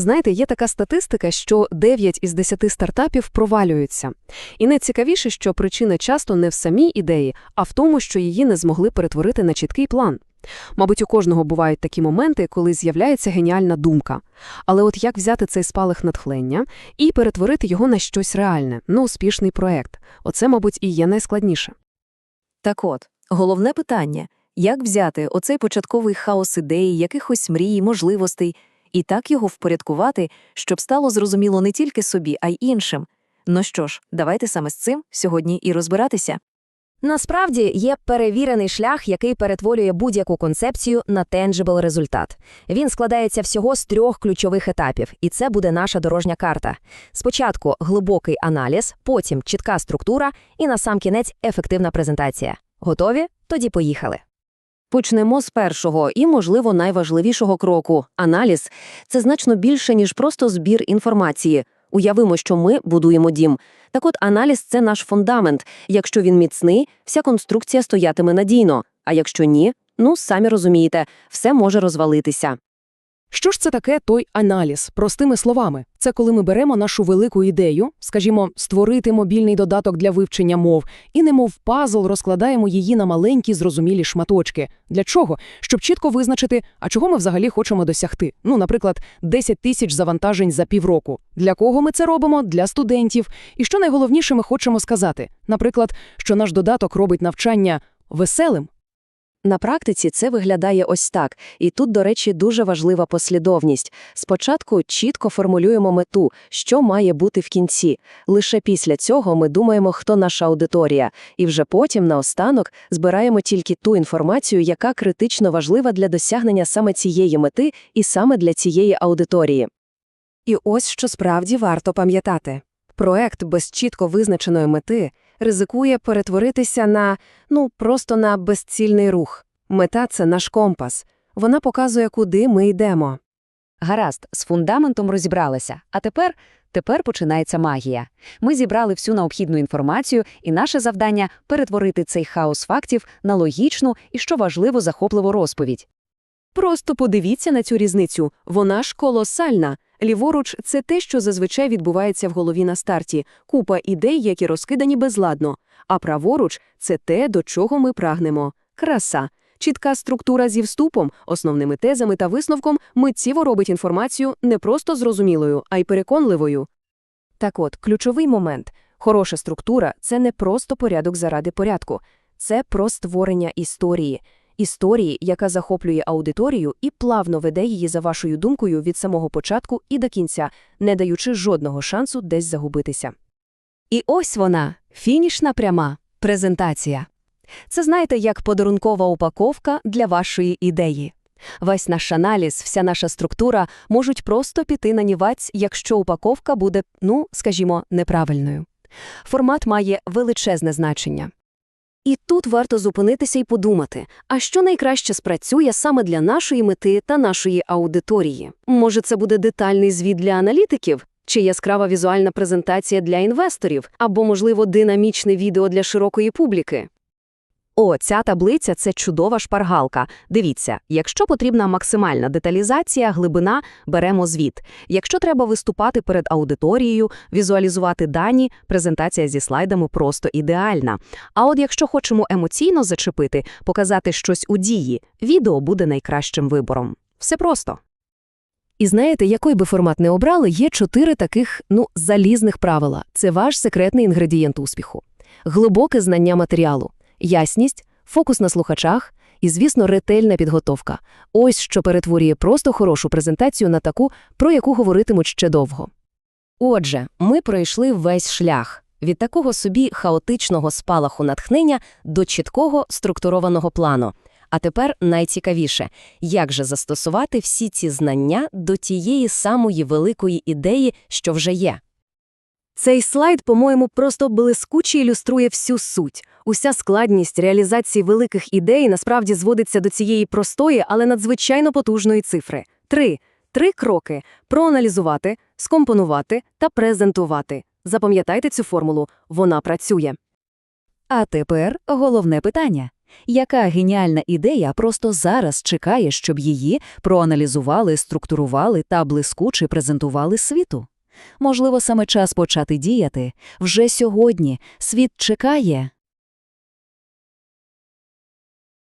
Знаєте, є така статистика, що 9 із 10 стартапів провалюються. І найцікавіше, що причина часто не в самій ідеї, а в тому, що її не змогли перетворити на чіткий план. Мабуть, у кожного бувають такі моменти, коли з'являється геніальна думка. Але от як взяти цей спалах натхнення і перетворити його на щось реальне, на успішний проект? Оце, мабуть, і є найскладніше. Так от, головне питання – як взяти оцей початковий хаос ідей, якихось мрій, можливостей, і так його впорядкувати, щоб стало зрозуміло не тільки собі, а й іншим. Ну що ж, давайте саме з цим сьогодні і розбиратися. Насправді є перевірений шлях, який перетворює будь-яку концепцію на tangible результат. Він складається всього з трьох ключових етапів, і це буде наша дорожня карта. Спочатку глибокий аналіз, потім чітка структура і насамкінець ефективна презентація. Готові? Тоді поїхали. Почнемо з першого і, можливо, найважливішого кроку – аналіз. Це значно більше, ніж просто збір інформації. Уявимо, що ми будуємо дім. Так от аналіз – це наш фундамент. Якщо він міцний, вся конструкція стоятиме надійно. А якщо ні, ну, самі розумієте, все може розвалитися. Що ж це таке той аналіз? Простими словами, це коли ми беремо нашу велику ідею, скажімо, створити мобільний додаток для вивчення мов, і немов пазл розкладаємо її на маленькі зрозумілі шматочки. Для чого? Щоб чітко визначити, а чого ми взагалі хочемо досягти. Ну, наприклад, 10 тисяч завантажень за півроку. Для кого ми це робимо? Для студентів. І що найголовніше ми хочемо сказати? Наприклад, що наш додаток робить навчання веселим, На практиці це виглядає ось так. І тут, до речі, дуже важлива послідовність. Спочатку чітко формулюємо мету, що має бути в кінці. Лише після цього ми думаємо, хто наша аудиторія. І вже потім, наостанок, збираємо тільки ту інформацію, яка критично важлива для досягнення саме цієї мети і саме для цієї аудиторії. І ось що справді варто пам'ятати. Проект без чітко визначеної мети ризикує перетворитися на, ну, просто на безцільний рух. Мета – це наш компас. Вона показує, куди ми йдемо. Гаразд, з фундаментом розібралися. А тепер, тепер починається магія. Ми зібрали всю необхідну інформацію, і наше завдання – перетворити цей хаос фактів на логічну і, що важливо, захопливу розповідь. Просто подивіться на цю різницю. Вона ж колосальна. Ліворуч – це те, що зазвичай відбувається в голові на старті. Купа ідей, які розкидані безладно. А праворуч – це те, до чого ми прагнемо. Краса. Чітка структура зі вступом, основними тезами та висновком миттєво робить інформацію не просто зрозумілою, а й переконливою. Так от, ключовий момент. Хороша структура – це не просто порядок заради порядку. Це про створення історії. Історії, яка захоплює аудиторію і плавно веде її за вашою думкою від самого початку і до кінця, не даючи жодного шансу десь загубитися. І ось вона, фінішна пряма, презентація. Це, знаєте, як подарункова упаковка для вашої ідеї. Весь наш аналіз, вся наша структура можуть просто піти на нівець, якщо упаковка буде, ну, скажімо, неправильною. Формат має величезне значення. І тут варто зупинитися і подумати, а що найкраще спрацює саме для нашої мети та нашої аудиторії? Може, це буде детальний звіт для аналітиків? Чи яскрава візуальна презентація для інвесторів, або, можливо, динамічне відео для широкої публіки? О, ця таблиця – це чудова шпаргалка. Дивіться, якщо потрібна максимальна деталізація, глибина – беремо звіт. Якщо треба виступати перед аудиторією, візуалізувати дані, презентація зі слайдами просто ідеальна. А от якщо хочемо емоційно зачепити, показати щось у дії, відео буде найкращим вибором. Все просто. І знаєте, який би формат не обрали, є чотири таких, ну, залізних правила. Це ваш секретний інгредієнт успіху. Глибоке знання матеріалу, ясність, фокус на слухачах і, звісно, ретельна підготовка. Ось що перетворює просто хорошу презентацію на таку, про яку говоритимуть ще довго. Отже, ми пройшли весь шлях від такого собі хаотичного спалаху натхнення до чіткого структурованого плану. А тепер найцікавіше – як же застосувати всі ці знання до тієї самої великої ідеї, що вже є? Цей слайд, по-моєму, просто блискуче ілюструє всю суть. Уся складність реалізації великих ідей насправді зводиться до цієї простої, але надзвичайно потужної цифри. Три. Три кроки – проаналізувати, скомпонувати та презентувати. Запам'ятайте цю формулу, вона працює. А тепер головне питання. Яка геніальна ідея просто зараз чекає, щоб її проаналізували, структурували та блискуче презентували світу? Можливо, саме час почати діяти. Вже сьогодні світ чекає.